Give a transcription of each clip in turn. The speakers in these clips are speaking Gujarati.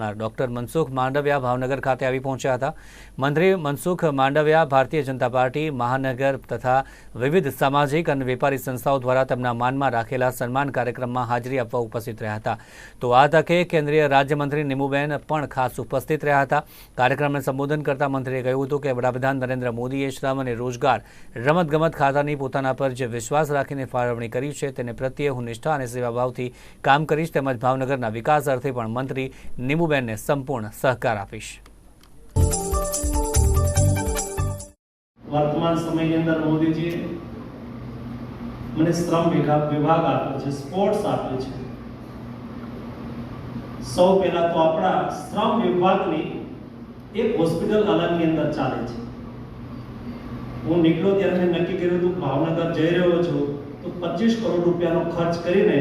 કરનાર ડોક્ટર મનસુખ માંડવિયા ભાવનગર ખાતે આવી પહોંચ્યા હતા. મંત્રી મનસુખ માંડવિયા ભારતીય જનતા પાર્ટી, મહાનગર તથા વિવિધ સામાજિક અને વેપારી સંસ્થાઓ દ્વારા તેમના માનમાં રાખેલા સન્માન કાર્યક્રમમાં હાજરી આપવા ઉપસ્થિત રહ્યા હતા. તો આ તકે કેન્દ્રીય રાજ્યમંત્રી નિમુબેન પણ ખાસ ઉપસ્થિત રહ્યા હતા. કાર્યક્રમને સંબોધન કરતા મંત્રીએ કહ્યું હતું કે, વડાપ્રધાન નરેન્દ્ર મોદીએ શ્રમ અને રોજગાર, રમતગમત ખાતાની પોતાના પર જે વિશ્વાસ રાખીને ફાળવણી કરી છે, તેને પ્રત્યે હું નિષ્ઠા અને સેવાભાવથી કામ કરીશ. તેમજ ભાવનગરના વિકાસ અર્થે પણ મંત્રી નિમુબેનને સંપૂર્ણ સહકાર આપીશ. વર્તમાન સમયની અંદર મોદીજીએ મને શ્રમ વિભાગ આપ્યો છે સ્પોર્ટ્સ આપ્યો છે. સૌ પહેલા તો આપણા શ્રમ વિભાગની એક હોસ્પિટલ અલગની અંદર ચાલે છે. હું નીકળ્યો ત્યારે મેં નક્કી કર્યું હતું ભાવનગર જઈ રહ્યો છું, તો પચીસ કરોડ રૂપિયાનો ખર્ચ કરીને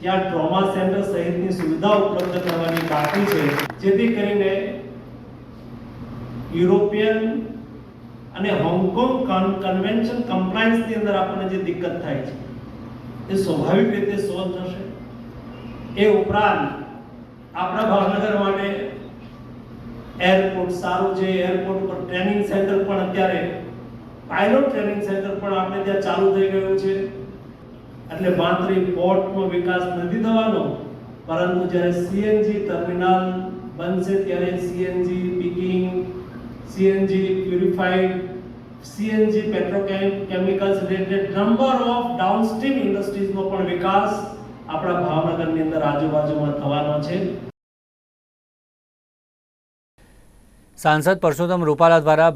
ત્યાં ટ્રોમા સેન્ટર સહિતની સુવિધા ઉપલબ્ધ કરવાની બાકી છે. જેથી કરીને યુરોપિયન અને હોંગકોંગ કન્વેન્શન કમ્પ્લાયન્સની અંદર આપણને જે દિક્કત થાય છે, એ સ્વાભાવિક રીતે સોલ્વ થશે. એ ઉપરાંત આપણા ભાવનગર માટે એરપોર્ટ, સારું છે એરપોર્ટ પર ટ્રેનિંગ સેન્ટર પણ અત્યારે પાયલોટ ટ્રેનિંગ સેન્ટર પણ આપણે ત્યાં ચાલુ થઈ ગયું છે. એટલે માત્ર પોર્ટનો વિકાસ નથી થવાનો, પરંતુ જ્યારે સીએનજી ટર્મિનલ બનશે ત્યારે CNG picking CNG purified CNG petrochemicals related number of downstream ઇન્ડસ્ટ્રીઝનો પણ વિકાસ આપણા ભાવનગરની અંદર આજુબાજુમાં થવાનો છે. સાંસદ પરસોત્તમ રૂપાલા દ્વારા